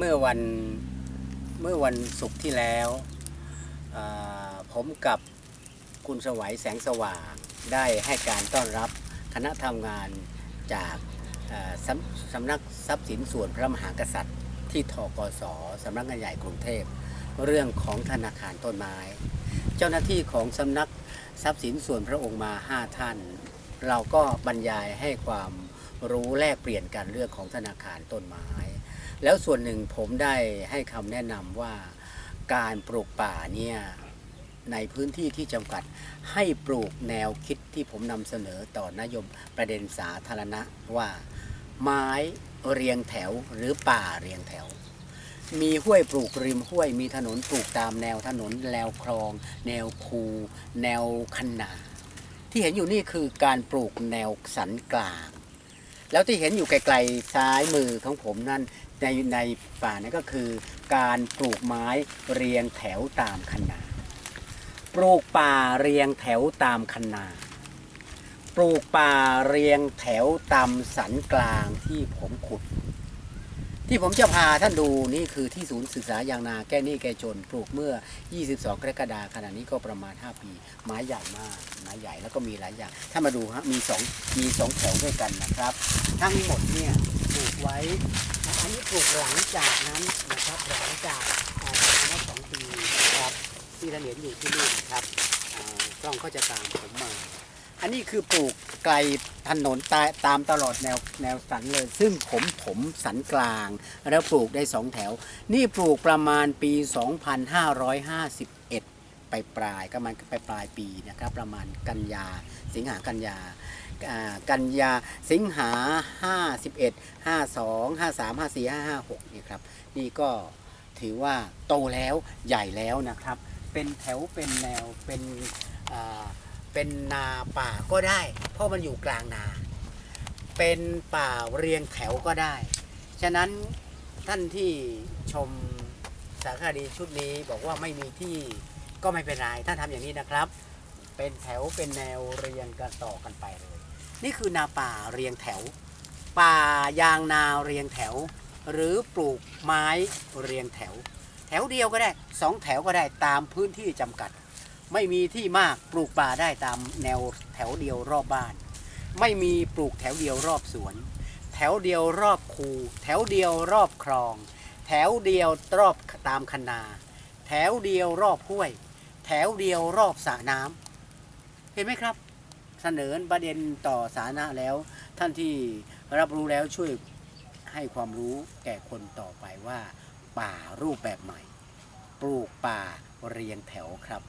เมื่อวันเมื่อวันศุกร์ที่แล้วผมกับคุณสวัยแสงสว่างได้ให้การต้อนรับคณะทำงานจากาสำสำนักทรัพย์สินส่วนพระมหากษัตริย์ ที่ทกสสำนักงานใหญ่กรุงเทพ เรื่องของธนาคารต้นไม้ เจ้าหน้าที่ของสำนักทรัพย์สินส่วนพระองค์มา 5 ท่าน เราก็บรรยายให้ความรู้แลกเปลี่ยนกันเรื่องของธนาคารต้นไม้ แล้วส่วนหนึ่งผมได้ให้คำแนะนำว่าการปลูกป่าเนี่ยในพื้นที่ที่จำกัดให้ปลูกแนวคิดที่ผมนำเสนอต่อนโยมประเด็นสาธารณะว่าไม้เรียงแถวหรือป่าเรียงแถว มีห้วยปลูกริมห้วยมีถนนปลูกตามแนวถนนแนวคลอง แนวคู แนวคันนา ที่เห็นอยู่นี่คือการปลูกแนวสันกลาง แล้วที่เห็นอยู่ไกลๆซ้ายมือของผมนั่นในในป่านั่นก็คือ การปลูกไม้เรียงแถวตามคันนาปลูกป่าเรียงแถวตามคันนาปลูกป่าเรียงแถวตามสันกลางที่ผมขุด ที่ผมจะพาท่านดูนี่คือที่ศูนย์ศึกษายางนาแก้หนี้แก้จนปลูกเมื่อ 22 กรกฎาคมขณะนี้ก็ประมาณ 5 ปี ไม้ใหญ่มากไม้ใหญ่แล้วก็มีหลายอย่าง ถ้ามาดูฮะมีสองมีสองแถวด้วยกันนะครับ ทั้งหมดเนี่ยปลูกไว้ อันนี้ปลูกหลังจากนั้นนะครับหลังจากประมาณสองปีครับที่ท่าเห็นอยู่ที่นี่นะครับกล้องก็จะตามผมมา อันนี้คือปลูกไกลถนนตาตามตลอดแนวแนวสันเลย ซึ่งผมถมสันกลาง แล้วปลูกได้สองแถว นี่ปลูกประมาณปี 2551 ไปปลายก็มันไปปลายปีนะครับ ประมาณกันยา สิงหากันยาอ่ากันยาสิงหา 51 52 53 54 556นี่ครับ นี่ก็ถือว่าโตแล้วใหญ่แล้วนะครับ เป็นแถวเป็นแนวเป็นอ่า เป็นนาป่าก็ได้ เพราะมันอยู่กลางนา เป็นป่าเรียงแถวก็ได้ ฉะนั้นท่านที่ชมสารคดีชุดนี้บอกว่าไม่มีที่ก็ไม่เป็นไรท่านทำอย่างนี้นะครับ เป็นแถวเป็นแนวเรียงกันต่อกันไปเลย นี่คือนาป่าเรียงแถว ป่ายางนาเรียงแถว หรือปลูกไม้เรียงแถว แถวเดียวก็ได้สองแถวก็ได้ตามพื้นที่จำกัด ไม่มีที่มากปลูกป่าได้ตามแนวแถวเดียวรอบบ้าน ไม่มีปลูกแถวเดียวรอบสวน แถวเดียวรอบคูแถวเดียวรอบคลอง แถวเดียวรอบตามคันนา แถวเดียวรอบห้วย แถวเดียวรอบสระน้ำเห็นไหมครับ เสนอประเด็นต่อสาธารณะแล้ว ท่านที่รับรู้แล้วช่วยให้ความรู้แก่คนต่อไปว่า ป่ารูปแบบใหม่ ปลูกป่าเรียงแถวครับ